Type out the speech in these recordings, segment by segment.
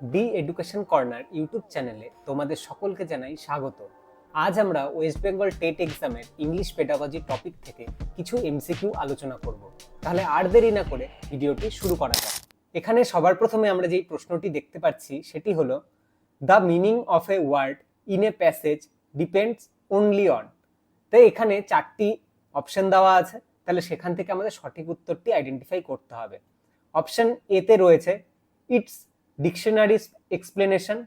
D education corner YouTube চ্যানেলে তোমাদের সকলকে জানাই স্বাগত। আজ আমরা ওয়েস্ট বেঙ্গল টেট এক্সামের ইংলিশ পেডাগজি টপিক থেকে কিছু এমসিকিউ আলোচনা করব। তাহলে আর দেরি না করে ভিডিওটি শুরু করা যাক। এখানে সবার প্রথমে আমরা যেই প্রশ্নটি দেখতে পাচ্ছি, সেটি হলো, the meaning of a word in a passage depends only on তো এখানে চারটি অপশন দেওয়া আছে, তাহলে সেখান থেকে আমাদের সঠিক উত্তরটি আইডেন্টিফাই করতে হবে। অপশন এতে রয়েছে, ইটস ডিকশনারি এক্সপ্লেনেশন,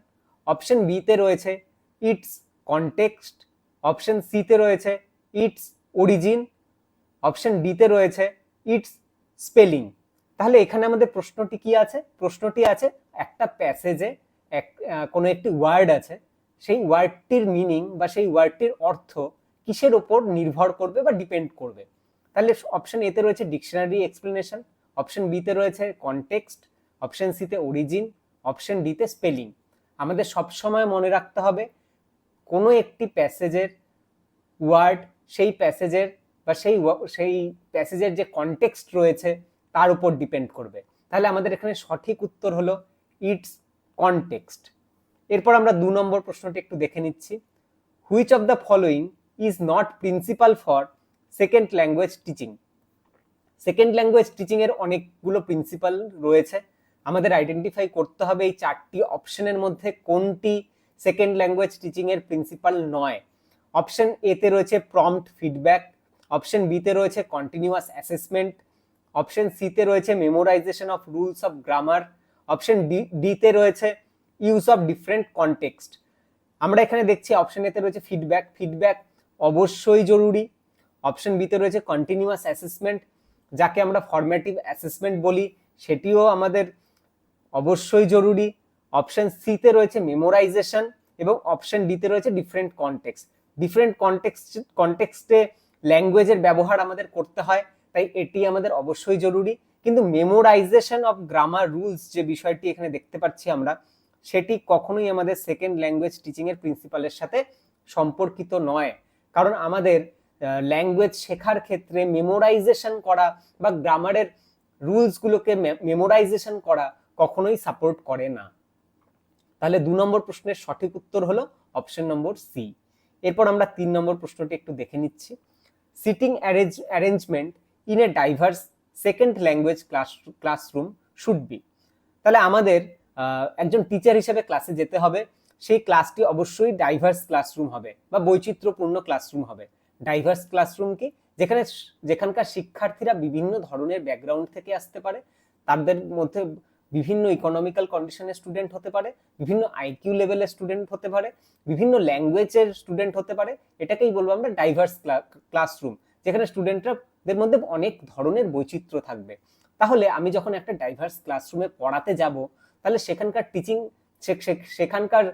অপশন বিতে রয়েছে ইটস কনটেক্সট, অপশন সিতে রয়েছে ইটস অরিজিন, অপশন ডিতে রয়েছে ইটস স্পেলিং। তাহলে এখানে আমাদের প্রশ্নটি কি আছে? প্রশ্নটি আছে একটা প্যাসেজে এক কোনো একটি ওয়ার্ড আছে, সেই ওয়ার্ডটির মিনিং বা সেই ওয়ার্ডটির অর্থ কিসের ওপর নির্ভর করবে বা ডিপেন্ড করবে? তাহলে অপশন এতে রয়েছে ডিকশনারি এক্সপ্লেনেশন, অপশন বিতে রয়েছে কনটেক্সট, অপশন সিতে অরিজিন অপশন ডিতে স্পেলিং। আমাদের সবসময় মনে রাখতে হবে, কোনো একটি প্যাসেজের ওয়ার্ড, সেই প্যাসেজের বা সেই সেই প্যাসেজের যে কনটেক্সট রয়েছে, তার উপর ডিপেন্ড করবে। তাহলে আমাদের এখানে সঠিক উত্তর হলো ইটস কনটেক্সট। এরপর আমরা দু নম্বর প্রশ্নটি একটু দেখে নিচ্ছি। Which of the following is not principal for second language teaching? Second language teaching এর অনেকগুলো প্রিন্সিপাল রয়েছে। আমাদের আইডেন্টিফাই করতে হবে এই চারটি অপশনের মধ্যে কোনটি সেকেন্ড ল্যাঙ্গুয়েজ টিচিং এর প্রিন্সিপাল নয়। অপশন এতে রয়েছে প্রম্পট ফিডব্যাক অপশন বিতে রয়েছে কন্টিনিউয়াস অ্যাসেসমেন্ট অপশন সিতে রয়েছে memorization of rules of grammar option D ডিতে রয়েছে ইউজ অফ ডিফারেন্ট কনটেক্সট আমরা এখানে দেখছি অপশন এতে রয়েছে ফিডব্যাক ফিডব্যাক অবশ্যই জরুরি। অপশন বিতে রয়েছে কন্টিনিউয়াস অ্যাসেসমেন্ট যাকে আমরা ফরম্যাটিভ অ্যাসেসমেন্ট বলি, সেটিও আমাদের অবশ্যই জরুরি। অপশন সিতে রয়েছে মেমোরাইজেশন এবং অপশন ডিতে রয়েছে ডিফারেন্ট কনটেক্সট ডিফারেন্ট কনটেক্সট কনটেক্সটে ল্যাঙ্গুয়েজের ব্যবহার আমাদের করতে হয়, তাই এটি আমাদের অবশ্যই জরুরি। কিন্তু মেমোরাইজেশন অফ গ্রামার রুলস যে বিষয়টি এখানে দেখতে পাচ্ছি আমরা, সেটি কখনোই আমাদের সেকেন্ড ল্যাঙ্গুয়েজ টিচিং এর প্রিন্সিপালের সাথে সম্পর্কিত নয়। কারণ আমাদের ল্যাঙ্গুয়েজ শেখার ক্ষেত্রে মেমোরাইজেশন করা বা গ্রামারের রুলসগুলোকে মেমোরাইজেশন করা কখনোই সাপোর্ট করে না। তাহলে দু নম্বর প্রশ্নের সঠিক উত্তর হলো অপশন নম্বর সি এরপর আমরা তিন নম্বর প্রশ্নটি একটু দেখে নিচ্ছি। Seating arrange arrangement in a diverse second language class classroom should be তাহলে আমাদের একজন টিচার হিসেবে ক্লাসে যেতে হবে। সেই ক্লাসটি অবশ্যই ডাইভার্স ক্লাসরুম হবে বা বৈচিত্র্যপূর্ণ ক্লাসরুম হবে। ডাইভার্স ক্লাসরুম কি? যেখানে, যেখানকার শিক্ষার্থীরা বিভিন্ন ধরনের ব্যাকগ্রাউন্ড থেকে আসতে পারে। তাদের মধ্যে বিভিন্ন ইকোনমিক্যাল কন্ডিশনের স্টুডেন্ট হতে পারে, বিভিন্ন আইকিউ লেভেলের স্টুডেন্ট হতে পারে, বিভিন্ন ল্যাঙ্গুয়েজের স্টুডেন্ট হতে পারে, এটাকেই বলব আমরা ডাইভার্স ক্লাসরুম যেখানে স্টুডেন্টদের মধ্যে অনেক ধরনের বৈচিত্র্য থাকবে। তাহলে আমি যখন একটা ডাইভার্স ক্লাসরুমে পড়াতে যাব, তাহলে সেখানকার টিচিং সেখানকার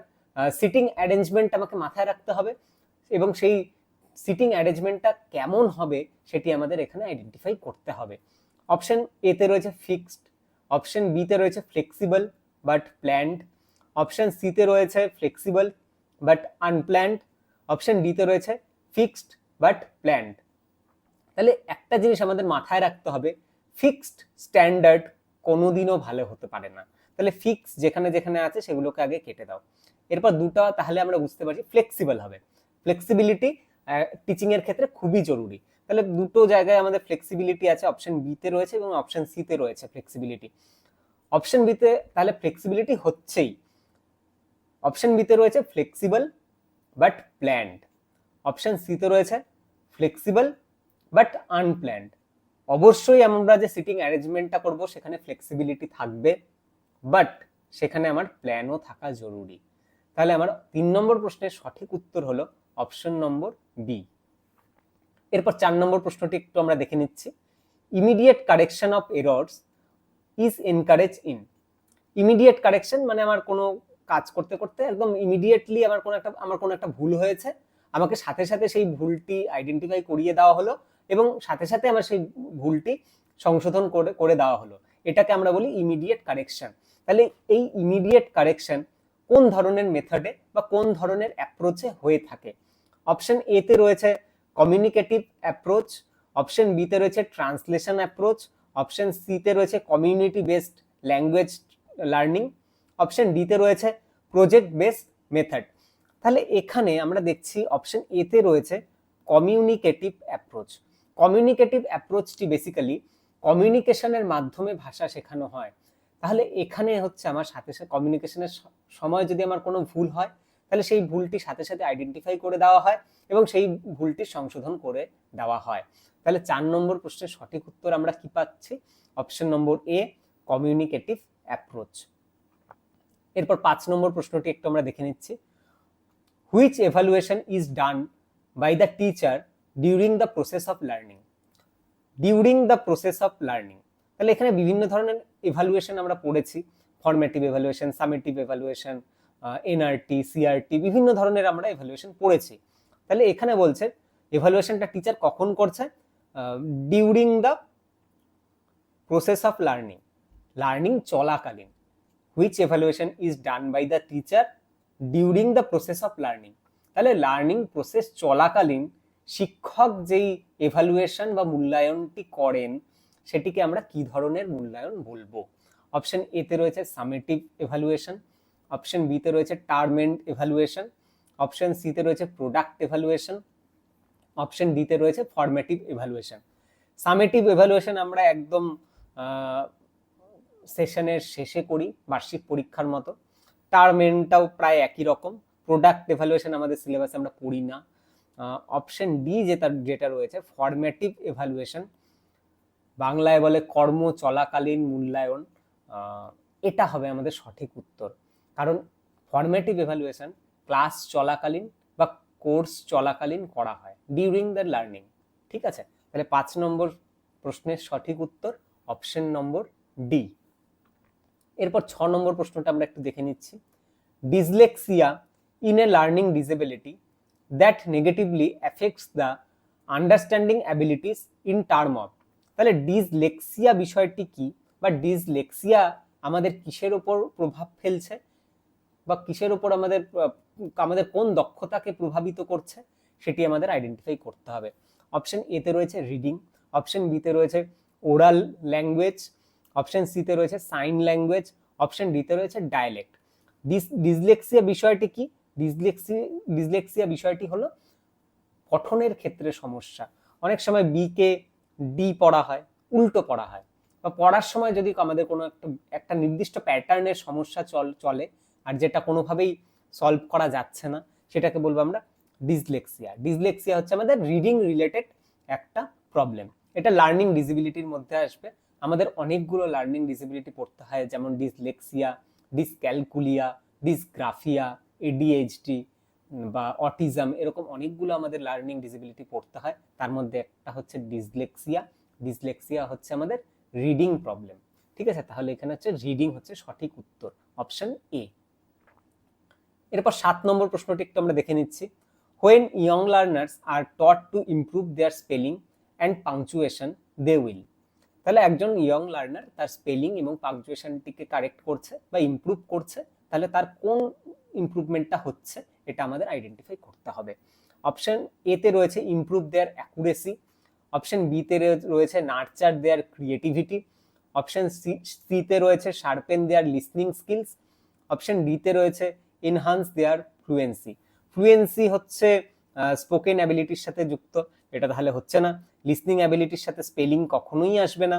সিটিং অ্যারেঞ্জমেন্ট আমাকে মাথায় রাখতে হবে এবং সেই সিটিং অ্যারেঞ্জমেন্টটা কেমন হবে সেটি আমাদের এখানে আইডেন্টিফাই করতে হবে। অপশন এতে রয়েছে ফিক্সড অপশন বিতে রয়েছে ফ্লেক্সিবল বাট প্ল্যান্ড অপশন সিতে রয়েছে ফ্লেক্সিবল বাট আনপ্ল্যান্ড অপশন ডিতে রয়েছে ফিক্সড বাট প্ল্যান্ড তাহলে একটা জিনিস আমাদের মাথায় রাখতে হবে ফিক্সড স্ট্যান্ডার্ড কোনোদিনও ভালো হতে পারে না। তাহলে ফিক্স যেখানে যেখানে আছে সেগুলোকে আগে কেটে দাও। এরপর দুটো তাহলে আমরা বুঝতে পারছি ফ্লেক্সিবল হবে। ফ্লেক্সিবিলিটি টিচিংয়ের ক্ষেত্রে খুবই জরুরি। তাহলে দুটো জায়গায় আমাদের ফ্লেক্সিবিলিটি আছে অপশন বিতে রয়েছে এবং অপশন সিতে রয়েছে ফ্লেক্সিবিলিটি অপশন বিতে তাহলে ফ্লেক্সিবিলিটি হচ্ছেই। অপশন বিতে রয়েছে ফ্লেক্সিবল বাট প্ল্যান্ড অপশন সিতে রয়েছে ফ্লেক্সিবল বাট আনপ্ল্যান্ড অবশ্যই আমরা যে সিটিং অ্যারেঞ্জমেন্টটা করব, সেখানে ফ্লেক্সিবিলিটি থাকবে বাট সেখানে আমার প্ল্যানও থাকা জরুরি। তাহলে আমার তিন নম্বর প্রশ্নের সঠিক উত্তর হলো অপশন নম্বর বি এরপর চার নম্বর প্রশ্নটি একটু আমরা দেখে নিচ্ছি। Immediate correction of errors is encourage in immediate correction মানে আমার কোনো কাজ করতে করতে একদম ইমিডিয়েটলি আমার কোনো একটা, আমার কোনো একটা ভুল হয়েছে। আমাকে সাথে সাথে সেই ভুলটি আইডেন্টিফাই করিয়ে দেওয়া হলো এবং সাথে সাথে আমার সেই ভুলটি সংশোধন করে করে দেওয়া হলো। এটাকে আমরা বলি ইমিডিয়েট কারেকশন তাহলে এই ইমিডিয়েট কারেকশন কোন ধরনের মেথডে বা কোন ধরনের অ্যাপ্রোচে হয়ে থাকে? অপশন এতে রয়েছে কমিউনিকেটিভ অ্যাপ্রোচ অপশন বিতে রয়েছে ট্রান্সলেশন অ্যাপ্রোচ অপশন সিতে রয়েছে community based language learning option ডিতে রয়েছে প্রজেক্ট বেসড মেথড তাহলে এখানে আমরা দেখছি অপশন এতে রয়েছে কমিউনিকেটিভ অ্যাপ্রোচ কমিউনিকেটিভ অ্যাপ্রোচটি বেসিক্যালি কমিউনিকেশনের মাধ্যমে ভাষা শেখানো হয়। তাহলে এখানে হচ্ছে আমার সাথে সাথে কমিউনিকেশনের সময় যদি আমার কোনো ভুল হয়, তাহলে সেই ভুলটি সাথে সাথে আইডেন্টিফাই করে দেওয়া হয়। এবং সেই ভুলটি সংশোধন করে দেওয়া হয়। তাহলে চার নম্বর প্রশ্নের সঠিক উত্তর আমরা কি পাচ্ছি? Option number A communicative approach এরপর পাঁচ নম্বর প্রশ্নটি একটু আমরা দেখে নিচ্ছি। Which evaluation is done by the teacher during the process of learning during the process of learning তাহলে এখানে বিভিন্ন ধরনের এভালুয়েশন আমরা পড়েছি। Formative evaluation summative evaluation NRT CRT বিভিন্ন ধরনের আমরা এভালুয়েশন পড়েছি। তাহলে এখানে বলছে এভালুয়েশনটা টিচার কখন করছে? During the process of learning learning চলাকালীন which evaluation is done by the teacher during the process of learning তাহলে লার্নিং প্রসেস চলাকালীন, শিক্ষক যেই এভালুয়েশন বা মূল্যায়নটি করেন, সেটিকে আমরা কি ধরনের মূল্যায়ন বলব? অপশন এতে রয়েছে সামেটিভ এভালুয়েশন অপশন বিতে রয়েছে টার্মেন্ট এভালুয়েশন অপশন সিতে রয়েছে প্রোডাক্ট এভালুয়েশন অপশন ডিতে রয়েছে ফরমেটিভ এভালুয়েশন সামেটিভ এভালুয়েশন আমরা একদম সেশনের শেষে করি, বার্ষিক পরীক্ষার মতো। টার্মেন্টটাও প্রায় একই রকম। প্রোডাক্ট এভালুয়েশন আমাদের সিলেবাসে আমরা পড়ি না। অপশন ডি যেটা যেটা রয়েছে ফরম্যাটিভ এভালুয়েশন বাংলায় বলে কর্ম চলাকালীন মূল্যায়ন এটা হবে আমাদের সঠিক উত্তর। কারণ ফরম্যাটিভ এভালুয়েশন ক্লাস চলাকালীন বা কোর্স চলাকালীন করা হয় ডিউরিং দ্য লার্নিং ঠিক আছে? তাহলে পাঁচ নম্বর প্রশ্নের সঠিক উত্তর অপশন নম্বর ডি এরপর ছ নম্বর প্রশ্নটা আমরা একটু দেখে নিচ্ছি। Dyslexia in a learning disability that negatively affects the understanding abilities in term of তাহলে ডিসলেক্সিয়া বিষয়টি কি বা ডিসলেক্সিয়া আমাদের কিসের ওপর প্রভাব ফেলছে বা কিসের ওপর আমাদের আমাদের কোন দক্ষতাকে প্রভাবিত করছে সেটি আমাদের আইডেন্টিফাই করতে হবে। অপশন এতে রয়েছে রিডিং অপশন বিতে রয়েছে ওরাল ল্যাঙ্গুয়েজ অপশন সিতে রয়েছে সাইন ল্যাঙ্গুয়েজ অপশন ডিতে রয়েছে ডায়ালেক্ট ডিস ডিসলেক্সিয়া বিষয়টি কি? ডিসলেক্সি ডিসলেক্সিয়া বিষয়টি হলো পঠনের ক্ষেত্রে সমস্যা। অনেক সময় বি কে ডি পড়া হয়, উল্টো পড়া হয়। বা পড়ার সময় যদি আমাদের কোনো একটা একটা নির্দিষ্ট প্যাটার্নের সমস্যা চল, চলে, আর যেটা কোনোভাবেই সলভ করা যাচ্ছে না। সেটাকে বলব আমরা ডিসলেক্সিয়া ডিসলেক্সিয়া হচ্ছে আমাদের রিডিং রিলেটেড একটা প্রবলেম এটা লার্নিং ডিসিবিলিটির মধ্যে আসবে। আমাদের অনেকগুলো লার্নিং ডিসিবিলিটি পড়তে হয়, যেমন ডিসলেক্সিয়া ডিসক্যালকুলিয়া ডিসগ্রাফিয়া এডিএইচডি বা অটিজম এরকম অনেকগুলো আমাদের লার্নিং ডিসিবিলিটি পড়তে হয়। তার মধ্যে একটা হচ্ছে ডিসলেক্সিয়া ডিসলেক্সিয়া হচ্ছে আমাদের রিডিং প্রবলেম ঠিক আছে? তাহলে এখানে হচ্ছে রিডিং হচ্ছে সঠিক উত্তর। অপশন এ এরপর সাত নম্বর প্রশ্নটি একটু আমরা দেখে নিচ্ছি। When young learners are taught to improve their spelling and punctuation they will তাহলে একজন ইয়ং লার্নার তার স্পেলিং এবং পাংচুয়েশনটিকে কারেক্ট করছে বা ইমপ্রুভ করছে, তাহলে তার কোন ইমপ্রুভমেন্টটা হচ্ছে এটা আমাদের আইডেন্টিফাই করতে হবে। অপশন এতে রয়েছে ইমপ্রুভ দেয়ার অ্যাকুরেসি অপশন বিতে রয়েছে nurture their creativity option C সিতে রয়েছে sharpen their listening skills option ডিতে রয়েছে এনহান্স দেয়ার ফ্লুয়েন্সি ফ্লুয়েন্সি হচ্ছে স্পোকেন অ্যাবিলিটির সাথে যুক্ত। এটা তাহলে হচ্ছে না। লিসনিং অ্যাবিলিটির সাথে স্পেলিং কখনোই আসবে না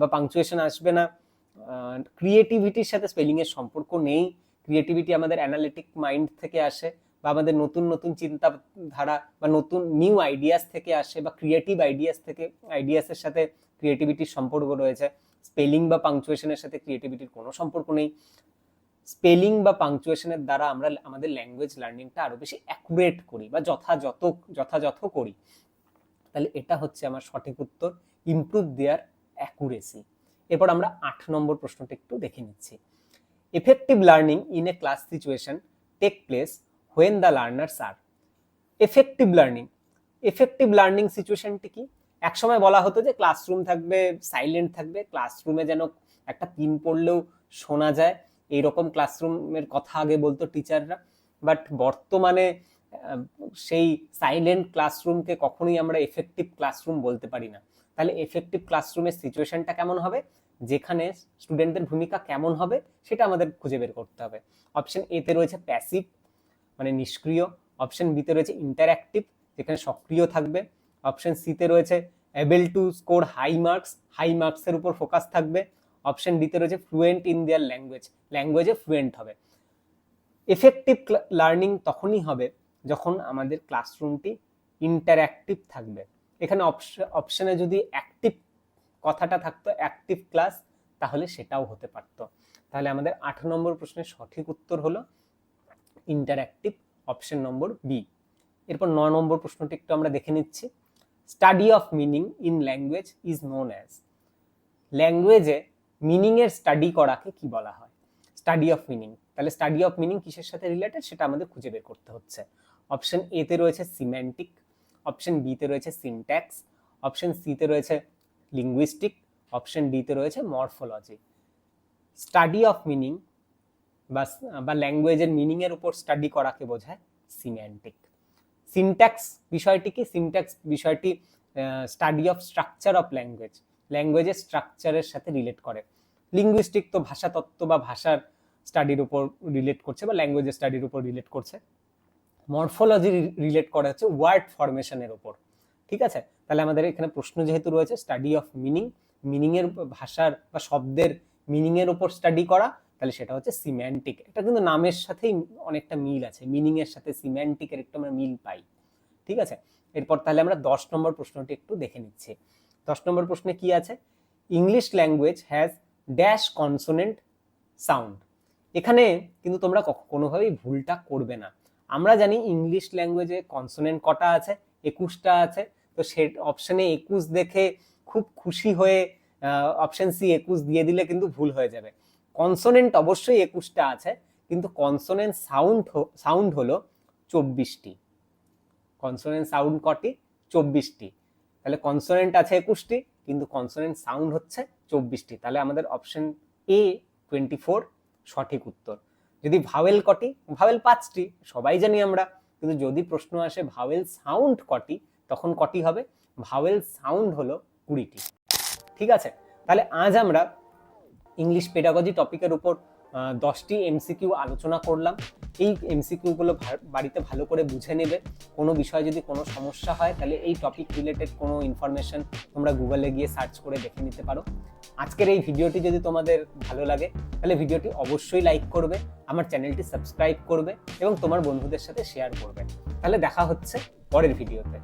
বা পাংচুয়েশন আসবে না। ক্রিয়েটিভিটির সাথে স্পেলিংয়ের সম্পর্ক নেই। ক্রিয়েটিভিটি আমাদের অ্যানালিটিক মাইন্ড থেকে আসে, বা আমাদের নতুন নতুন চিন্তা ধারা বা নতুন নিউ আইডিয়াস থেকে আসে, বা ক্রিয়েটিভ আইডিয়াস থেকে আইডিয়াসের সাথে ক্রিয়েটিভিটির সম্পর্ক রয়েছে। স্পেলিং বা পাংচুয়েশনের সাথে ক্রিয়েটিভিটির কোনো সম্পর্ক নেই। স্পেলিং বা পাংচুয়েশনের দ্বারা আমরা আমাদের ল্যাঙ্গুয়েজ লার্নিংটা আরও বেশি অ্যাকুরেট করি বা যথাযথ যথাযথ করি। তাহলে এটা হচ্ছে আমার সঠিক উত্তর ইমপ্রুভ দেয়ার অ্যাকুরেসি এরপর আমরা আট নম্বর প্রশ্নটা একটু দেখে নিচ্ছি। Effective learning in a class situation take place when the learners are effective learning effective learning সিচুয়েশনটি কি? একসময় বলা হতো যে ক্লাসরুম থাকবে সাইলেন্ট থাকবে ক্লাসরুমে যেন একটা পিন পড়লেও শোনা যায়। এইরকম ক্লাসরুমের কথা আগে বলতো টিচাররা বাট বর্তমানে সেই সাইলেন্ট ক্লাসরুমকে কখনোই আমরা এফেক্টিভ ক্লাসরুম বলতে পারি না। তাহলে এফেক্টিভ ক্লাসরুমের সিচুয়েশনটা কেমন হবে? যেখানে স্টুডেন্টদের ভূমিকা কেমন হবে? সেটা আমাদের খুঁজে বের করতে হবে। অপশন এতে রয়েছে প্যাসিভ মানে নিষ্ক্রিয়। অপশন বিতে রয়েছে ইন্টারঅ্যাক্টিভ যেখানে সক্রিয় থাকবে। অপশন সিতে রয়েছে able to score high marks high মার্কসের উপর ফোকাস থাকবে। অপশন ডিতে রয়েছে ফ্লুয়েন্ট ইন দেয়ার ল্যাঙ্গুয়েজ ল্যাঙ্গুয়েজে ফ্লুয়েন্ট হবে। এফেক্টিভ লার্নিং তখনই হবে যখন আমাদের ক্লাসরুমটি ইন্টারঅ্যাক্টিভ থাকবে। এখানে অপশনে যদি অ্যাক্টিভ কথাটা থাকতো অ্যাক্টিভ ক্লাস তাহলে সেটাও হতে পারতো। তাহলে আমাদের আট নম্বর প্রশ্নের সঠিক উত্তর হলো ইন্টারঅ্যাক্টিভ অপশন নম্বর বি এরপর ন নম্বর প্রশ্নটি একটু আমরা দেখে নিচ্ছি। Study of meaning in language is known as ল্যাঙ্গুয়েজে মিনিংয়ের স্টাডি করাকে কি বলা হয়? স্টাডি অফ মিনিং তাহলে স্টাডি অফ মিনিং কিসের সাথে রিলেটেড সেটা আমাদের খুঁজে বের করতে হচ্ছে। অপশন এতে রয়েছে সিমেন্টিক অপশন বিতে রয়েছে সিনট্যাক্স অপশন সিতে রয়েছে লিঙ্গুইস্টিক অপশন ডিতে রয়েছে মরফোলজি স্টাডি অফ মিনিং বা বা ল্যাঙ্গুয়েজের মিনিংয়ের উপর স্টাডি করাকে বোঝায় সিম্যান্টিক সিনট্যাক্স বিষয়টি কি সিনট্যাক্স বিষয়টি study of structure of language ল্যাঙ্গুয়েজের স্ট্রাকচারের সাথে রিলেট করে। লিঙ্গুইস্টিক তো ভাষাতত্ত্ব বা ভাষার স্টাডির উপর রিলেট করছে বা ল্যাঙ্গুয়েজের স্টাডির উপর রিলেট করছে। মরফোলজি রিলেট করা হচ্ছে ওয়ার্ড ফরমেশনের উপর। ঠিক আছে? তাহলে আমাদের এখানে প্রশ্ন যেহেতু রয়েছে স্টাডি অফ মিনিং মিনিংয়ের ভাষার বা শব্দের মিনিংয়ের উপর স্টাডি করা, তাহলে সেটা হচ্ছে সিম্যান্টিক এটা কিন্তু নামের সাথেই অনেকটা মিল আছে মিনিংয়ের সাথে সিম্যান্টিকের একটু আমরা মিল পাই। ঠিক আছে? এরপর তাহলে আমরা দশ নম্বর প্রশ্নটি একটু দেখে নিচ্ছি। দশ নম্বর প্রশ্নে কি আছে? English language has dash consonant sound এখানে কিন্তু তোমরা কোনোভাবেই ভুলটা করবে না। আমরা জানি ইংলিশ ল্যাঙ্গুয়েজে কনসোনেন্ট কটা আছে? একুশটা আছে। তো সে অপশানে একুশ দেখে খুব খুশি হয়ে অপশান সি একুশ দিয়ে দিলে কিন্তু ভুল হয়ে যাবে। কনসোনেন্ট অবশ্যই একুশটা আছে, কিন্তু কনসোনেন্ট সাউন্ড সাউন্ড হলো চব্বিশটি। কনসোনেন্ট সাউন্ড কটি? চব্বিশটি। তাহলে কনসোনেন্ট আছে একুশটি, কিন্তু কনসোনেন্ট সাউন্ড হচ্ছে চব্বিশটি। তাহলে আমাদের অপশন এ টোয়েন্টি ফোর সঠিক উত্তর। যদি ভাওয়েল কটি ভাওয়েল পাঁচটি, সবাই জানি আমরা, কিন্তু যদি প্রশ্ন আসে ভাওয়েল সাউন্ড কটি, তখন কটি হবে? ভাওয়েল সাউন্ড হলো কুড়িটি। ঠিক আছে? তাহলে আজ আমরা ইংলিশ পেডাগজি টপিকের উপর দশটি এমসিকিউ আলোচনা করলাম। এই এমসিকিউগুলো বাড়িতে ভালো করে বুঝে নেবে। কোনো বিষয়ে যদি কোনো সমস্যা হয়, তাহলে এই টপিক রিলেটেড কোনো ইনফরমেশন তোমরা গুগলে গিয়ে সার্চ করে দেখে নিতে পারো। আজকের এই ভিডিওটি যদি তোমাদের ভালো লাগে, তাহলে ভিডিওটি অবশ্যই লাইক করবে, আমার চ্যানেলটি সাবস্ক্রাইব করবে এবং তোমার বন্ধুদের সাথে শেয়ার করবে। তাহলে দেখা হচ্ছে পরের ভিডিওতে।